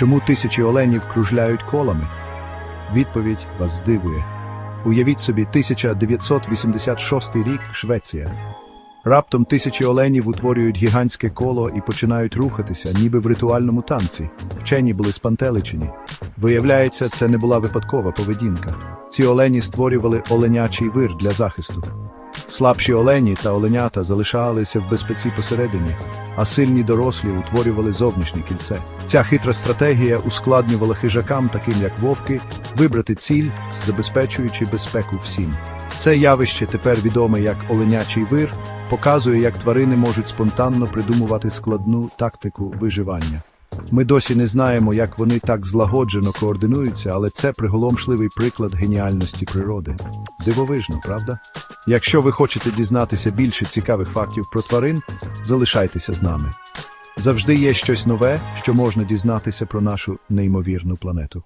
Чому тисячі оленів кружляють колами? Відповідь вас здивує. Уявіть собі 1986 рік Швеція. Раптом тисячі оленів утворюють гігантське коло і починають рухатися, ніби в ритуальному танці. Вчені були спантеличені. Виявляється, це не була випадкова поведінка. Ці олені створювали оленячий вир для захисту. Слабші олені та оленята залишалися в безпеці посередині, а сильні дорослі утворювали зовнішнє кільце. Ця хитра стратегія ускладнювала хижакам, таким як вовки, вибрати ціль, забезпечуючи безпеку всім. Це явище, тепер відоме як оленячий вир, показує, як тварини можуть спонтанно придумувати складну тактику виживання. Ми досі не знаємо, як вони так злагоджено координуються, але це приголомшливий приклад геніальності природи. Дивовижно, правда? Якщо ви хочете дізнатися більше цікавих фактів про тварин, залишайтеся з нами. Завжди є щось нове, що можна дізнатися про нашу неймовірну планету.